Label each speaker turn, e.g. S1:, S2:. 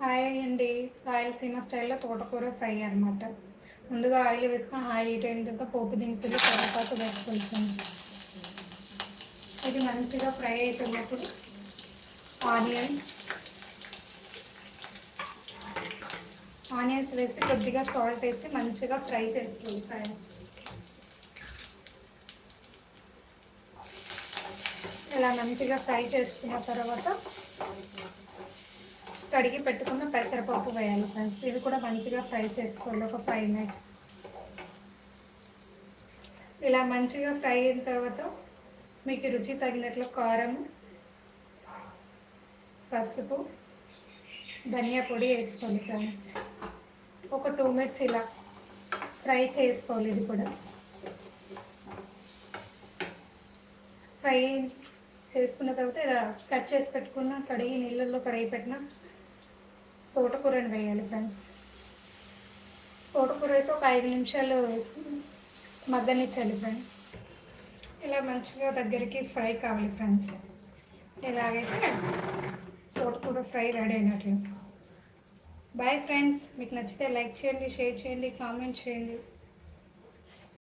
S1: Hi అండి. రాయలసీమ స్టైల్లో తోటకూర ఫ్రై అనమాట ముందుగా ఆయిల్ వేసుకొని ఆయిల్ హీట్ అయిన తర్వాత పోపు దినుసులు కరివేపాకు వేసుకుంటాను ఇది మంచిగా ఫ్రై అవుతున్నప్పుడు ఆనియన్ ఆనియన్స్ వేసి కొద్దిగా సాల్ట్ వేసి మంచిగా ఫ్రై చేసుకోవాలి ఫ్రై. ఇలా మంచిగా ఫ్రై చేసుకున్న తర్వాత కడిగి పెట్టుకున్న పెసరపప్పు వేయాలి ఫ్రెండ్స్ ఇది కూడా మంచిగా ఫ్రై చేసుకోవాలి. ఒక ఫైవ్ మినిట్స్ ఇలా మంచిగా ఫ్రై అయిన తర్వాత మీకు రుచి తగినట్లు కారం పసుపు ధనియా పొడి వేసుకోండి ఫ్రెండ్స్ ఒక టూ మినిట్స్ ఇలా ఫ్రై చేసుకోవాలి ఇది కూడా. ఫ్రై చేసుకున్న తర్వాత ఇలా కట్ చేసి పెట్టుకున్న కడిగి నీళ్ళల్లో కడిగి పెట్టిన తోటకూరని వేయాలి ఫ్రెండ్స్. తోటకూర వేసి ఒక ఐదు నిమిషాలు మగ్గనిచ్చాలి ఫ్రెండ్స్. ఇలా మంచిగా దగ్గరికి ఫ్రై కావాలి ఫ్రెండ్స్. ఇలాగైతే తోటకూర ఫ్రై రెడీ అయినట్లు. Bye friends. మీకు నచ్చితే లైక్ చేయండి షేర్ చేయండి కామెంట్ చేయండి.